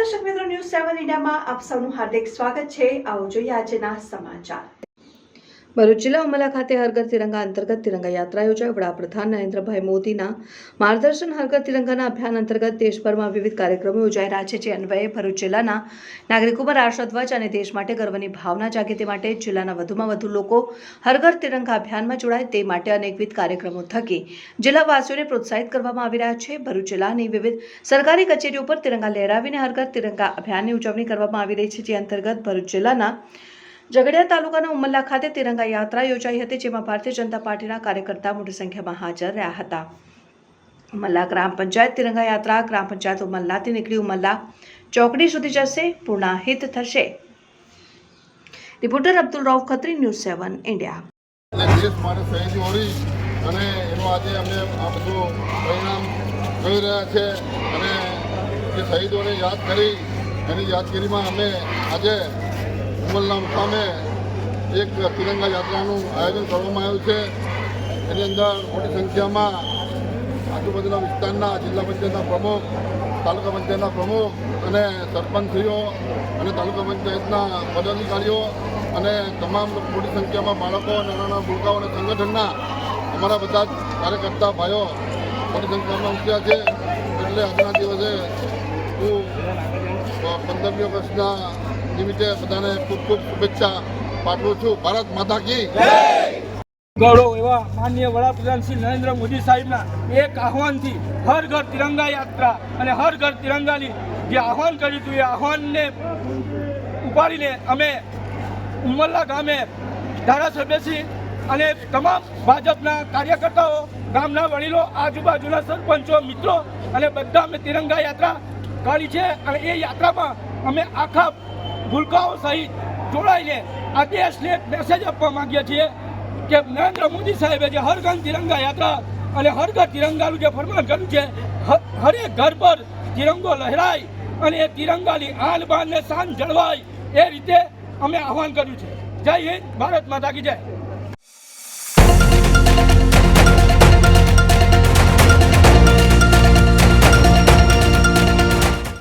નમસ્કાર દર્શક મિત્રો ન્યૂઝ સેવન ઇન્ડિયામાં આપ સૌનું હાર્દિક સ્વાગત છે. આવો જોઈએ આજના સમાચાર. ભરૂચ જિલ્લા ઉમલા ખાતે હરઘર તિરંગા અંતર્ગત તિરંગા યાત્રા યોજાઈ વડાપ્રધાન નરેન્દ્રભાઈ મોદીના માર્ગદર્શન હરઘર તિરંગાના અભિયાન અંતર્ગત દેશભરમાં વિવિધ કાર્યક્રમો યોજાઈ રહ્યા છે. જે અન્વયે ભરૂચ જિલ્લાના નાગરિકોમાં રાષ્ટ્રધ્વજ અને દેશ માટે ગર્વની ભાવના જાગે તે માટે જિલ્લાના વધુમાં વધુ લોકો હરઘર તિરંગા અભિયાનમાં જોડાય તે માટે અનેકવિધ કાર્યક્રમો થકી જિલ્લાવાસીઓને પ્રોત્સાહિત કરવામાં આવી રહ્યા છે. ભરૂચ જિલ્લાની વિવિધ સરકારી કચેરીઓ પર તિરંગા લહેરાવીને હરઘર તિરંગા અભિયાનની ઉજવણી કરવામાં આવી રહી છે. જે અંતર્ગત ભરૂચ જિલ્લાના ઝઘડિયા તાલુકાના ઉમલ્લા ખાતે તિરંગા યાત્રા યોજાઈ હતી, જેમાં ભારતીય જનતા પાર્ટીના કાર્યકર્તા મોટી સંખ્યામાં હાજર રહ્યા હતા. ઉમલ્લા ગ્રામ પંચાયત તિરંગા યાત્રા, ગ્રામ પંચાયત ઉમલ્લાથી નીકળી ઉમલ્લા ચોકડી સુધી જશે પૂર્ણાહિત થશે. Reporter Abdul Rao Khatri news seven, India. અને એનું આજે અમે આ બધું પરિણામ જોઈ રહ્યા છે અને જે શહીદોને યાદ કરી એની યાદગીરીમાં અમે આજે ઉમલના મુકામે એક તિરંગા યાત્રાનું આયોજન કરવામાં આવ્યું છે. એની અંદર મોટી સંખ્યામાં આજુબાજુના વિસ્તારના જિલ્લા પંચાયતના પ્રમુખ, તાલુકા પંચાયતના પ્રમુખ અને સરપંચશ્રીઓ અને તાલુકા પંચાયતના પદાધિકારીઓ અને તમામ મોટી સંખ્યામાં બાળકો નાના નાના ભૂલકાઓ અને સંગઠનના અમારા બધા જ કાર્યકર્તા ભાઈઓ મોટી સંખ્યામાં ઉઠ્યા છે. એટલે આજના દિવસે હું પંદરમી ઓગસ્ટના નિમિત્તે બધાને ખૂબ ખૂબ શુભેચ્છા પાઠવું છું. ભારત માતા કી ગૌરવ એવા માન્ય વડાપ્રધાન શ્રી નરેન્દ્ર મોદી સાહેબના એક આહવાનથી હર ઘર તિરંગા યાત્રા અને હર ઘર તિરંગાની જે આહવાન કર્યું હતું એ આહવાનને ઉપાડીને અમે ઉમરલા ગામે ધારાસભ્યશ્રી અને તમામ ભાજપના કાર્યકર્તાઓ, ગામના વડીલો, આજુબાજુના સરપંચો, મિત્રો અને બધા અમે તિરંગા યાત્રા કાઢી છે અને એ યાત્રામાં અમે આખા ભૂલકાઓ સહિત જોડાઈને આ દેશને એક મેસેજ આપવા માંગીએ છીએ કે નરેન્દ્ર મોદી સાહેબે જે હર ઘર તિરંગા યાત્રા અને હર ઘર તિરંગાનું જે ફરમાન કર્યું છે હરેક ઘર પર તિરંગો લહેરાય અને એ તિરંગાની આન બાન શાન જળવાય એ રીતે અમે આહવાન કર્યું છે. જય હિન્દ, ભારત માતા કી જય.